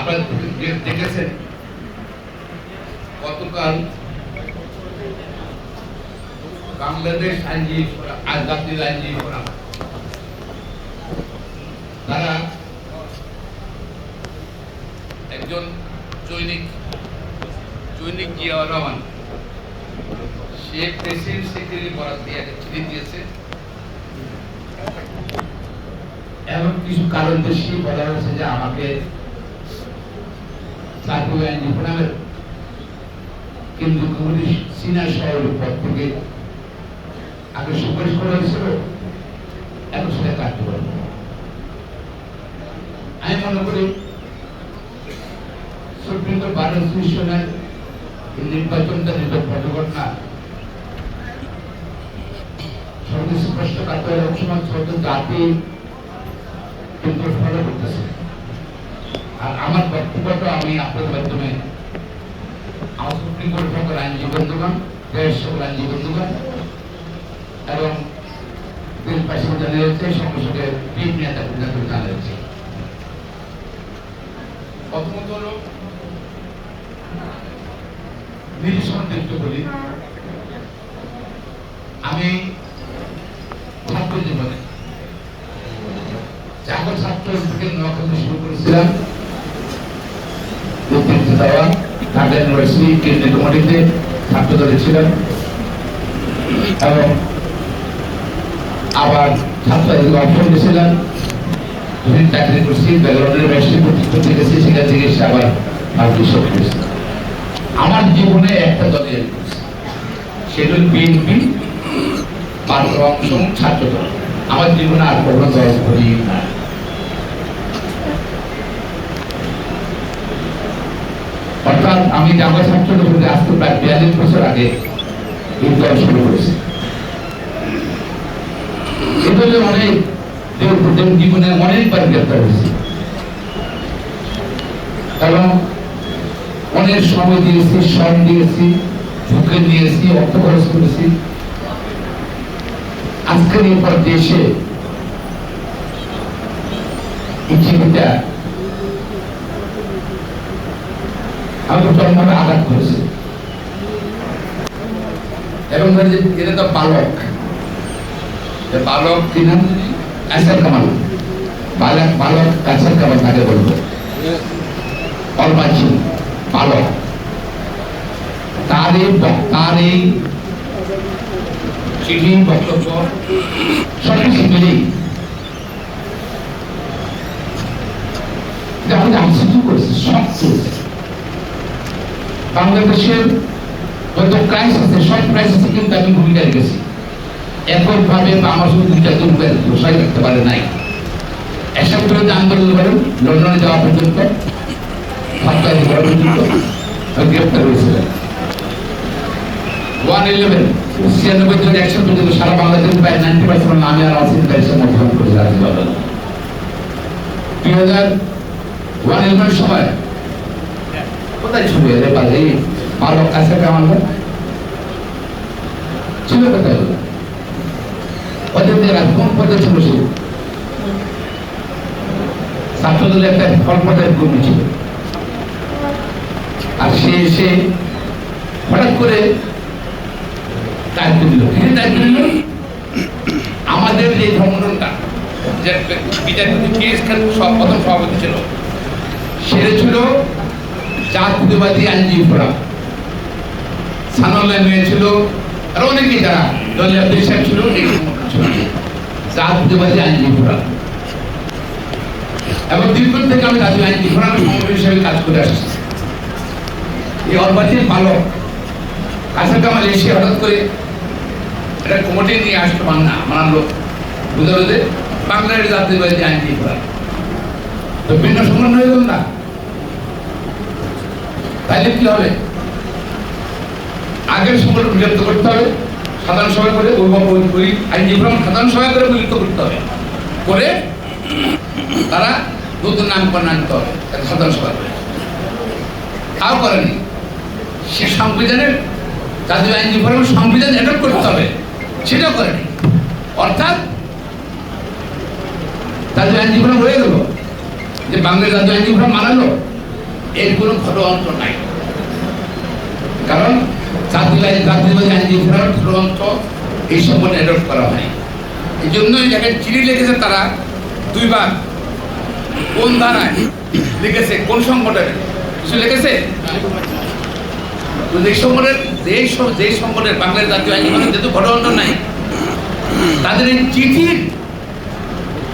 আপনারা দেখেছেন, গতকাল বাংলাদেশ আইনজীবী জাতীয় আইনজীবী ফোরাম, তারা একজন চৈনিক চৈনিক জিয়াউর রহমান, সে প্রেসিডেন্ট সেক্রেটারি বরাদ দিয়ে চিঠি দিয়েছে। এমন কিছু কারণ দর্শী বলা হয়েছে যে আমাকে জাতীয় আইনজীবী ফোরামের কেন্দ্রীয় কমিটি সিনিয়র সভাপতির পদ থেকে আগে সুপারিশ করা হয়েছিল, এখন সেটা কাটতে পারব আমি মনে করি সুপ্রিম কোর্ট বার এই নির্বাচনটা নিরপেক্ষ ঘটনা সর্বদেশ স্পষ্ট কাটতে হবে সমাজ জাতি কিন্তু ফলো করতেছে। আর আমার বক্তব্যটা আমি আপনাদের মাধ্যমে আমার সুপ্রিম কোর্ট সকল আইনজীবী বন্ধুগণ দেশ সকল আইনজীবী বন্ধুগণ এবং সঙ্গে বিল নেতা প্রথমত হলো নিজের সন্তুষ্ট বলি। আমি ছাত্র জীবনে ছাত্র থেকে নোয়াখালী শুরু করেছিলাম দেওয়া ঢাকা ইউনিভার্সিটি কেন্দ্রীয় কমিটিতে ছাত্র দলে ছিলাম এবং আবার ছাত্র অপশন দুদিন চাকরি করছি ব্যাকগ্রাউন্ড ইউনিভার্সিটি করতে গেছি সেখান থেকে এসে আবার ভারতীয় সব আমার জীবনে একটা দলে সেটা বিএনপি অংশ ছাত্র দল আমার জীবনে আর কোনো দল করি না অর্থাৎ আমি জামা ছাত্র দলে আসতে প্রায় বিয়াল্লিশ বছর আগে এই দল শুরু করেছি। এ অনেক জীবনে অনেকবার গ্রেপ্তার হয়েছি। এবং অনেক সময় দিয়েছি, শ্রম দিয়েছি ঝুঁকে নিয়েছি, অর্থ খরচ করেছি। আজকের এই পর দেশে এই জীবিকা আমাকে জন্মটা আঘাত করেছে। এবং এটা তো বালক। বালক কি কাছের কামাল। বালক বালক কাছের কামাল তাকে বলব? বালক। তার এই তার এই চিঠি বক্তব্য মিলেই। যখন আশ্চর্য করেছে, সব বাংলাদেশের যত ক্রাইস আছে সব ক্রাইসিসে কিন্তু আমি ভূমিকা রেখেছি। এককভাবে বা দুইটা দোষাই রাখতে পারে নাই। এসব বিরোধী আন্দোলন করেন, লন্ডনে যাওয়া পর্যন্ত করা পর্যন্ত গ্রেপ্তার হয়েছিলেন ওয়ান ইলেভেন, ছিয়ানব্বই থেকে একশো পর্যন্ত সারা বাংলাদেশ প্রায় নাইনটি পার্সেন্ট আর দুই হাজার ওয়ান ইলেভেনের সময় কোথায় এর পারে এই বালক কাছে কেমন ছিল কোথায়? ওদের কোন পদে ছিল? ছাত্রদের একটা আর সে এসে হঠাৎ করে দায়িত্ব দিল কি দায়িত্ব দিল আমাদের যে সংগঠনটা যে বিচারপতি সব প্রথম সভাপতি ছিল। সেটা ছিল জাতীয়বাদী আইনজীবী ফোরাম সানাউল্লাহ নিয়েছিল, আর অনেকেই যারা দলীয় দেশার ছিল জাতীয়বাদী আইনজীবী এবং দীর্ঘদিন থেকে আমি জাতীয় আইনজীবী ফোরামের সভাপতি হিসেবে কাজ করে আসছি। এই অর্বাচীন বালক কাছে কামাল এসে হঠাৎ করে এটা কমিটি নিয়ে আসতে পার না, আমার লোক। বুঝে বুঝে বাংলাদেশ জাতীয়বাদী আইনজীবী ফোরাম তো ভিন্ন সংগঠন হয়ে গেল না? তাইলে কি হবে? আগের সংগঠন বিলুপ্ত করতে হবে, সাধারণ সভা করে আইনজীবী সাধারণ সভা করে বিলুপ্ত করতে হবে। করে তারা নতুন নামকরণ আনতে হবে সাধারণ সভা করে। তাও করেনি। সে সংবিধানের, জাতীয় আইনজীবী ফোরাম সংবিধান অ্যাডপ্ট করতে হবে, সেটাও করেনি। অর্থাৎ জাতীয় আইনজীবী ফোরাম রয়ে গেল। যে বাংলাদেশ জাতীয় আইনজীবী ফোরাম মানালো এর কোনো ষড়যন্ত্র নাই। কারণ জাতিবাদী আইনজীবী ষড়যন্ত্র এই অ্যাডপ্ট করা এই দেখেন চিঠি লিখেছে তারা দুইবার কোন ধারায় লিখেছে, কোন সংগঠনে? কিছু লিখেছে? যে সংগঠনের যে যে সংগঠনের বাংলাদেশ জাতীয় আইন মানে যেহেতু ষড়যন্ত্র নাই, তাদের এই চিঠির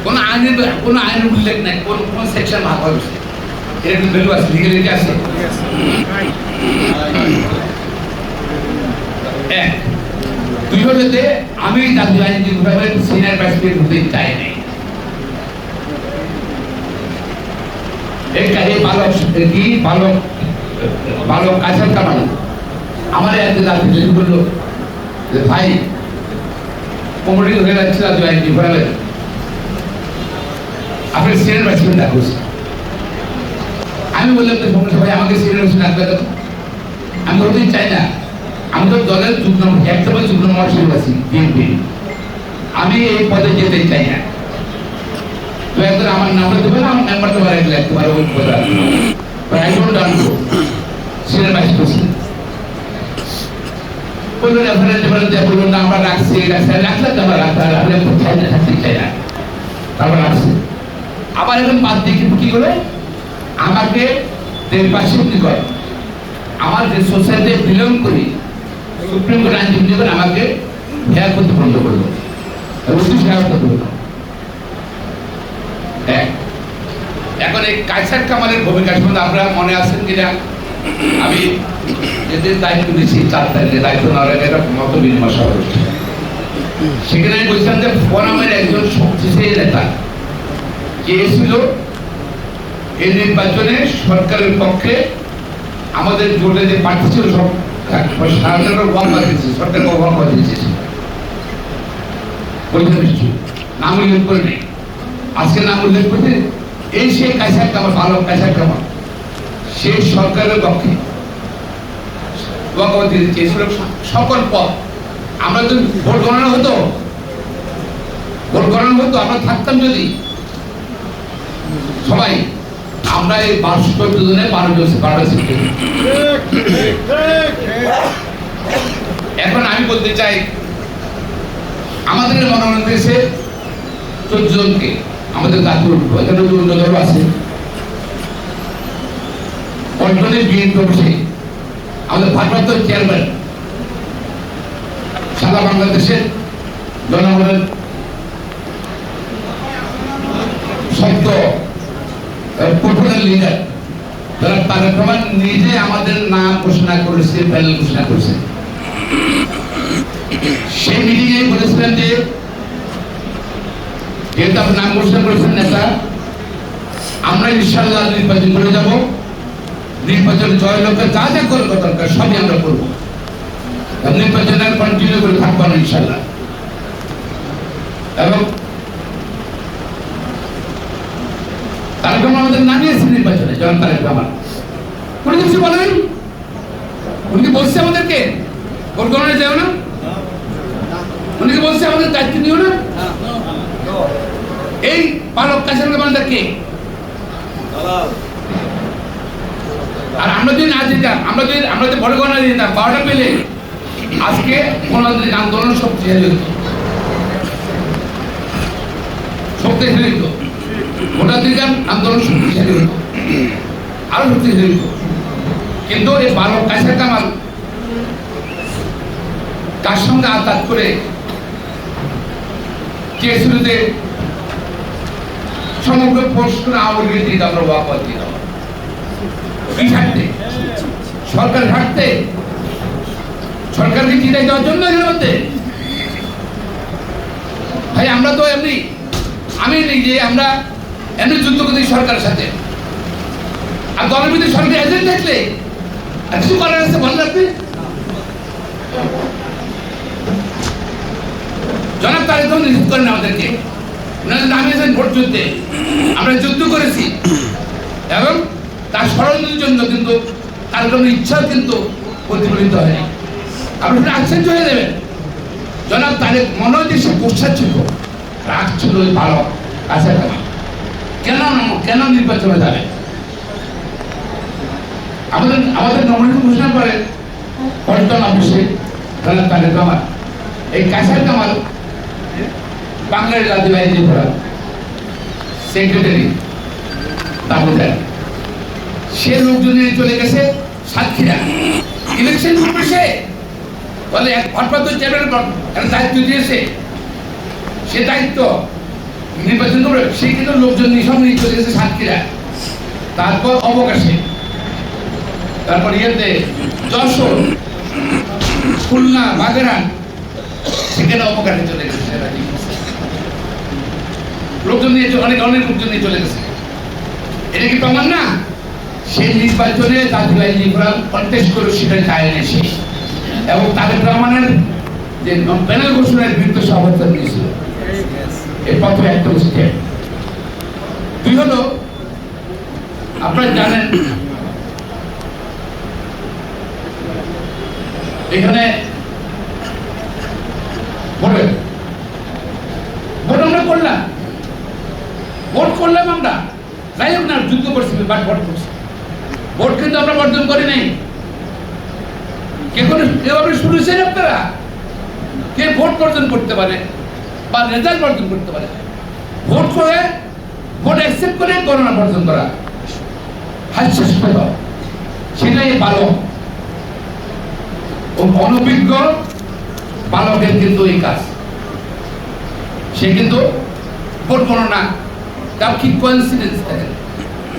কোনো আইনের কোনো আইনের উল্লেখ নাই, কোন কোন সেকশন ভাগ হয়েছে। একটু ভ্যালু আছে লিগেলিটি আছে? এক। দুই হলো আমি জাতীয় আইনজীবী সিনিয়র প্রেসিডেন্ট হতে চাই নাই। আমার টেলিফোন করল। যে ভাই কমিটি হয়ে যাচ্ছে আপনি সিনিয়র প্রেসিডেন্ট ডাকুস আমি বললাম যে সমস্যা ভাই আমাকে প্রেসিডেন্ট ডাকবে তো। আমি ওটাই চাই না। আমি তো দলের যুগ্ম একটা বছর যুগ্ম মহাসচিব আছি, বিএনপি। আমি এই পদে যেতে চাই না। তো আমার নাম্বার দেবে আমার নাম্বার তো বাড়াই দিলে তোমার ওই পদে আই ডোন্ট বলল রেফারেন্স না রাখছি রাখলে তো রাখতে চাই না, থাকতে চাই না। তারপর আবার এখন বাদ দিয়ে কি করে আমাকে পাশে করে আমার যে সোসাইটি বিলং করি সুপ্রিম কোর্ট আইনজীবী করে আমাকে হেয়ার করতে বন্ধ করল এখন এই কাইসার কামালের ভূমিকা সম্বন্ধে আপনারা মনে আছেন কিনা? আমি যেদিন দায়িত্ব নিয়েছি চার তারিখে দায়িত্ব না একটা মত বিনিময় সভা সেখানে আমি বলছিলাম যে ফোরামের একজন শক্তিশালী নেতা কে ছিল এই নির্বাচনে সরকারের পক্ষে আমাদের জোটে যে প্রার্থী ছিল সব নাম উল্লেখ করে নেই। আজকে নাম উল্লেখ এই সেই সরকারের পক্ষে সকল পদ। আমরা যদি ভোট গণনা হতো, ভোট গণনা হতো, আমরা থাকতাম যদি। সবাই আমরা এই বার্ষিক বারো সিট এখন আমি বলতে চাই, আমাদের মনোনয়ন দিয়েছে চোদ্দ জনকে। আমাদের ঐক্য এখানে যে অন্য দল আছে। পল্টনের বিএনপি অফিসে আমাদের ভারপ্রাপ্ত চেয়ারম্যান সারা বাংলাদেশের জনগণের পপুলার লিডার যারা তারেক নিজে আমাদের নাম ঘোষণা করেছে প্যানেল ঘোষণা করেছে। সেই মিটিংয়ে বলেছিলেন যে, যেহেতু আপনি নাম ঘোষণা করেছেন, নেতা, আমরা ইনশাল্লাহ নির্বাচন করে যাব। নির্বাচন জয় লক্ষ্যে যা যা করে দরকার, সবই আমরা করব। নির্বাচন আর কন্টিনিউ করে থাকব ইনশাল্লাহ এবং তারেক রহমান আমাদের নামিয়েছে নির্বাচনে জয়ন্ত তারেক উনি কিছু বলেন উনি কি বলছে আমাদেরকে? ভোট গণনা যাও না? উনি কি বলছে আমাদের দায়িত্ব নিও না? এই পালক কাছের কে? আর আমরা যদি না যেতাম আমরা যদি আমরা যদি ভোট গণনা দিতাম বারোটা পেলে আজকে গণতান্ত্রিক আন্দোলন শক্তিশালী হতো শক্তিশালী হতো ভোটাধিকার আন্দোলন শক্তিশালী হতো আরও শক্তিশালী হতো কিন্তু এই বালক কাছে কামাল কার সঙ্গে আঘাত করে কে শুরুতে সমগ্র প্রশ্ন আওয়ামী লীগের দিকে আমরা ওয়াকওয়াত দিয়ে দেওয়া কি ঘাটতে? সরকার ঘাটতে? সরকারকে চিন্তায় দেওয়ার জন্য এর মধ্যে ভাই, আমরা তো এমনি, আমি নিজে, আমরা এমনি যুদ্ধ করতে সরকারের সাথে। আর দলের ভিতরে সরকার এজেন্ট থাকলে আর কিছু করার আছে ভালো লাগবে জনাব করেন আমাদেরকে। ভোট যুদ্ধে। আমরা যুদ্ধ করেছি। এবং তার ষড়যন্ত্রের জন্য কিন্তু তার কোনো ইচ্ছাও কিন্তু প্রতিফলিত হয়নি। আপনি আশ্চর্য হয়ে দেবেন জনাব তারেক মনে হয় যে সে ছিল। রাগ ছিল ভালো কাছে। কেন কেন নির্বাচনে যাবে? আমাদের আমাদের নমিনেশন ঘোষণা করে পল্টন অফিসে তাহলে তাদের এই কাছার কামাল, বাংলার রাজবাড়ি যে ঘোরা সেক্রেটারি দামোদর সে লোকজন চলে গেছে সাতক্ষীরা। ইলেকশন করবে সে। বলে এক ভারপ্রাপ্ত চেয়ারম্যান দায়িত্ব দিয়েছে। সে দায়িত্ব নির্বাচন করবে সে কিন্তু লোকজন সঙ্গে নিয়ে চলে গেছে সাতক্ষীরা। তারপর অবকাশে। তারপর ইয়েতে যশোর, খুলনা, বাগেরহাট, সেখানে অবকাশে চলে গেছে। লোকজন নিয়ে অনেক অনেক লোকজন নিয়ে চলে গেছে। এটা কি প্রমাণ না? সেই নির্বাচনে জাতীয় আইন লিবারাল কন্টেস্ট করে সেটা যায় না সে এবং তাদের রহমানের যে প্যানেল ঘোষণার বিরুদ্ধে সমর্থন দিয়েছিল এই প্রথমে স্টেপ দুই হলো, আপনারা জানেন, এখানে ভোট আমরা করলাম। ভোট করলাম আমরা। যাই হোক না, যুদ্ধ করছি বাট ভোট করছি। ভোট কিন্তু আমরা বর্জন করি নাই। কে করে এভাবে শুনেছেন আপনারা? কে ভোট বর্জন করতে পারে? বা রেজাল্ট বর্জন করতে পারে। ভোট করে, ভোট অ্যাকসেপ্ট করে গণনা বর্জন করা। হাস্যাস্পদ সেটাই বালক ও অনভিজ্ঞ বালকের কিন্তু এই কাজ। সে কিন্তু ভোট গণনা। তাও কি কোইন্সিডেন্স থাকে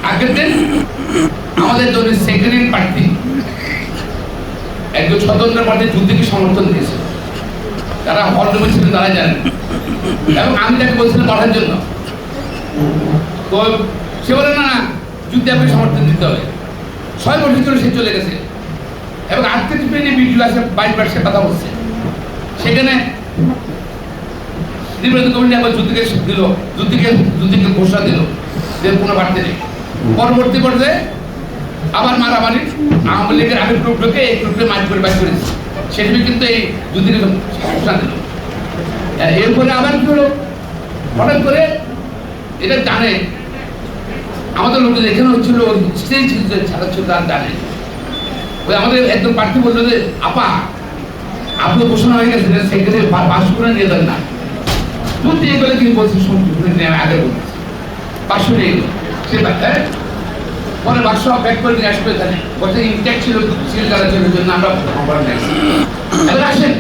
আগের দিন আমাদের দলের সেক্রেটারি প্রার্থী একজন স্বতন্ত্র প্রার্থী যুদ্ধকে সমর্থন দিয়েছে। তারা হল ছিলেন, তারা জানেন। এবং আমি তাকে বলছিলাম জন্য। তো সে বলে, না যুদ্ধে আপনি সমর্থন দিতে হবে। ছয় বছর ধরে সে চলে গেছে। এবং আছে বাইশ কথা বলছে। সেখানে কমিটি আবার যুদ্ধকে দিল, যুদ্ধকে যুদ্ধকে ঘোষণা দিল যে কোনো বাড়তে নেই। পরবর্তী পর্যায়ে আবার মারামারি, আওয়ামী লীগের আগের গ্রুপটাকে এই গ্রুপে মারি করে বাইর করে দিচ্ছে সেখানে কিন্তু এই যুদ্ধকে ঘোষণা দিল। এরপরে আবার কি হলো? হঠাৎ করে এটা জানে আমাদের লোকজন এখানে হচ্ছিল স্টেজ ছাড়া ছিল তার জানে ওই আমাদের একজন প্রার্থী বলল যে, আপা, আপনি ঘোষণা হয়ে গেছে সেখানে পাশ করে নিয়ে যান না। বুদ্ধি এগুলো কি বলছি শুনছি শুনে আমি আগে বলছি। পাঁচশো নিয়ে গেলো। সে বাচ্চা পরে বাক্স ব্যাক করে নিয়ে আসবে এখানে। বলছে ইনটেক ছিল সিল করা ছিল ওই জন্য আমরা খবর নেই আসেন।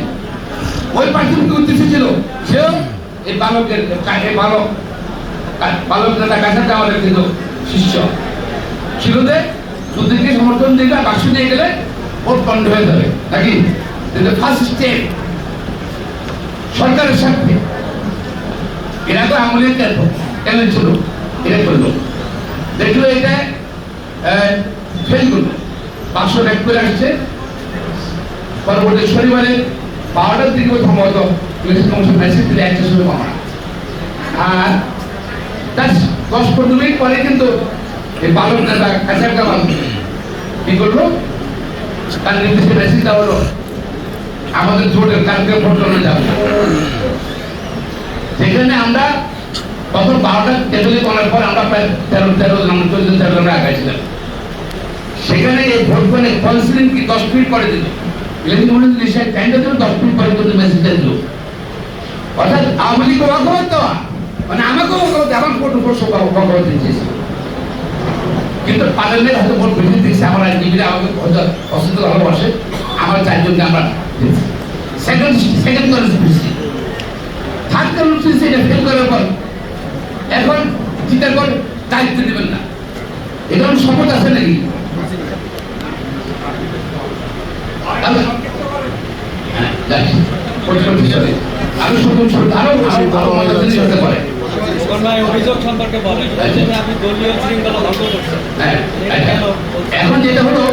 ওই পার্টি উদ্দেশ্য ছিল? সেও এই বালকের এই বালক বালক নেতা কাছে আমাদের কিন্তু শিষ্য। ছিল যে যুদ্ধকে সমর্থন দিলে বাক্স নিয়ে গেলে ভোট বন্ধ হয়ে যাবে। নাকি? ফার্স্ট স্টেপ সরকারের সাথে এরা তো আমলের কেন? ছিল? এটা করল। দেখল এটা ফেল করল। পাঁচশো ব্যাক করে আসছে। পরবর্তী শনিবারে বারোটার দিকে সম্ভবত ইলেকশন কমিশন মেসেজ দিলে একটা সময় পাওয়া আর তার দশ পনেরো মিনিট পরে কিন্তু এই বালক নেতা কাছার কামাল কি করল? তার নির্দেশে মেসেজ দেওয়া হলো, আমাদের জোটের কালকে ভোট জমা যাবে। সেখানে আমরা তখন বারোটা টেবিলে করার পর আমরা প্রায় তেরো তেরো জন চোদ্দ তেরো জন আগাইছিলাম সেখানে এই ভোট করে কাউন্সিলিং কি দশ মিনিট করে দিল? অর্থাৎ আওয়ামী লীগ অবাক মানে আমাকেও অবাক আমার উপর সব অবাক কিন্তু পার্লামেন্ট হয়তো ভোট বেশি দিচ্ছে আমার second second constitution third constitution এটা ফেল করার পর। এখন জিতার পর দায়িত্ব দেবেন না। এটা কোনো শপথ আছে নাকি তাহলে- হ্যাঁ, যাচ্ছি। পরিষ্কার হিসাবে। আরও শুধু আরও আরও হতে পারে অভিযোগ সম্পর্কে বলেন। আপনি দলীয় শৃঙ্খলা ভঙ্গ করছেন এখন যেটা হলো